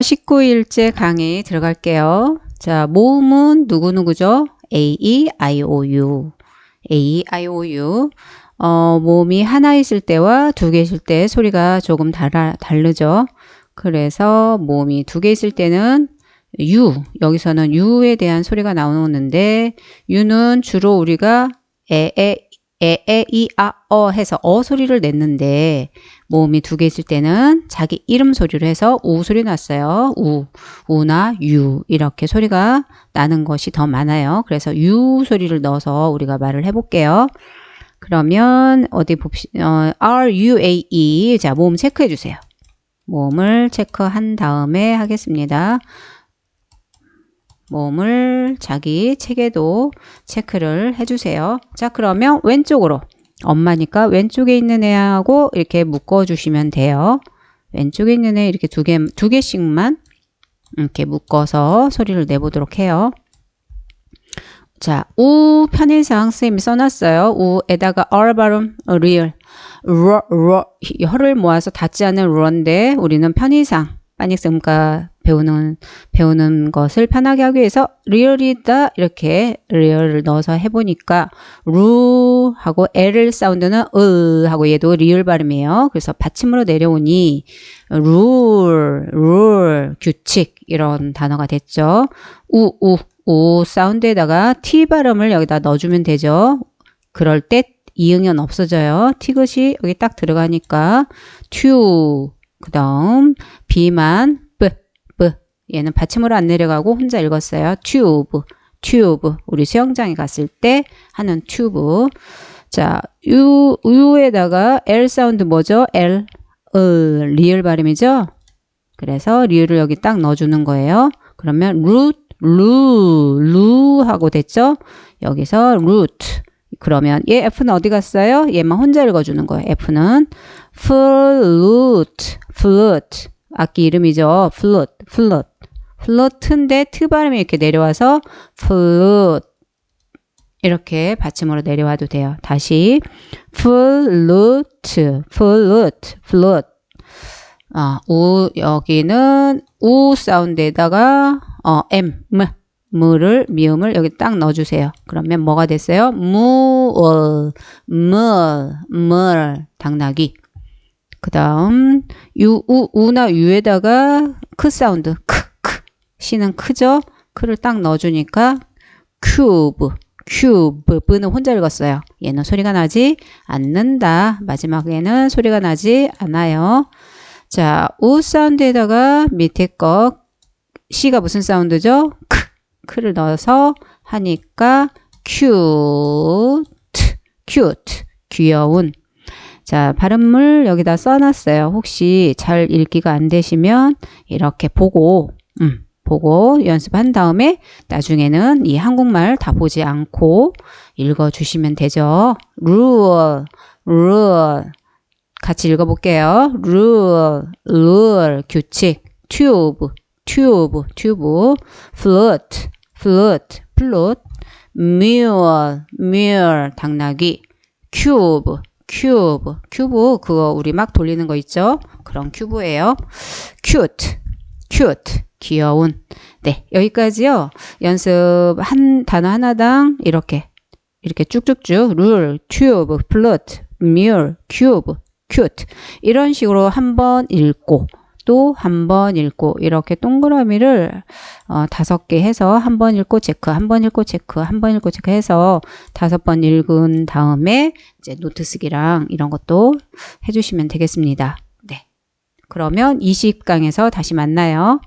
19일째 강의 들어갈게요. 자, 모음은 누구누구죠? A, E, I, O, U. A, I, O, U. 어, 모음이 하나 있을 때와 두 개 있을 때 소리가 조금 달아, 다르죠. 그래서 모음이 두 개 있을 때는 U, 여기서는 U에 대한 소리가 나오는데 U는 주로 우리가 에, 에, 에, 에, 이, 아, 어 해서 어 소리를 냈는데 모음이 두 개 있을 때는 자기 이름 소리로 해서 우 소리 났어요. 우, 우나 유 이렇게 소리가 나는 것이 더 많아요. 그래서 유 소리를 넣어서 우리가 말을 해볼게요. 그러면 어디 봅시 어, R U A E 자 모음 체크해 주세요. 모음을 체크한 다음에 하겠습니다. 모음을 자기 책에도 체크를 해주세요. 자 그러면 왼쪽으로 엄마니까 왼쪽에 있는 애하고 이렇게 묶어 주시면 돼요. 왼쪽에 있는 애 이렇게 두 개, 두 개씩만 이렇게 묶어서 소리를 내보도록 해요. 자, 우 편의상 선생님이 써놨어요. 우에다가 R 발음, real, 러, 러, 혀를 모아서 닿지 않는 러인데 우리는 편의상, 빠닉음과 배우는 배우는 것을 편하게 하기 위해서 리얼이다 이렇게 리얼을 넣어서 해보니까 루 하고 L 사운드는 으 하고 얘도 리얼 발음이에요. 그래서 받침으로 내려오니 룰, 룰, 규칙 이런 단어가 됐죠. 우, 우, 우 사운드에다가 T 발음을 여기다 넣어주면 되죠. 그럴 때 이응은 없어져요. 티긋이 여기 딱 들어가니까 튜, 그 다음 B만 얘는 받침으로 안 내려가고 혼자 읽었어요. 튜브, 튜브. 우리 수영장에 갔을 때 하는 튜브. 자, 유, 유에다가 L 사운드 뭐죠? L, 으, 리을 발음이죠? 그래서 리을을 여기 딱 넣어주는 거예요. 그러면 root, 루, 루 하고 됐죠? 여기서 root. 그러면 얘 F는 어디 갔어요? 얘만 혼자 읽어주는 거예요. F는 flute, flute. 악기 이름이죠. flute, flute. 플루트인데 트 발음이 이렇게 내려와서 플루트 이렇게 받침으로 내려와도 돼요. 다시 플루트, 플루트, 플루트. 아, 우 여기는 우 사운드에다가 어, m, 무, 무를 미음을 여기 딱 넣어주세요. 그러면 뭐가 됐어요? 무, 물, 물, 당나귀. 그 다음 유, 우, 우나 유에다가 크 사운드, 크. C는 크죠? 크를 딱 넣어주니까 큐브, 큐브, 브는 혼자 읽었어요. 얘는 소리가 나지 않는다. 마지막에는 소리가 나지 않아요. 자, 우 사운드에다가 밑에 거 C가 무슨 사운드죠? 크, 크를 넣어서 하니까 큐트, 큐트, 귀여운. 자, 발음을 여기다 써놨어요. 혹시 잘 읽기가 안 되시면 이렇게 보고, 음, 보고 연습한 다음에 나중에는 이 한국말 다 보지 않고 읽어주시면 되죠. rule, rule. 같이 읽어볼게요. rule, rule, 규칙, tube, tube, tube, flute, flute, flute, mule, mule, 당나귀, cube, cube, cube, 그거 우리 막 돌리는 거 있죠? 그런 큐브예요. cute, cute, 귀여운. 네, 여기까지요. 연습 한 단어 하나당 이렇게 이렇게 쭉쭉쭉 룰, 튜브, 플루트, 뮬, 큐브, 큐트 이런 식으로 한 번 읽고 또 한 번 읽고 이렇게 동그라미를 어, 다섯 개 해서 한 번 읽고 체크, 한 번 읽고 체크, 한 번 읽고 체크 해서 다섯 번 읽은 다음에 이제 노트 쓰기랑 이런 것도 해주시면 되겠습니다. 네. 그러면 20강에서 다시 만나요.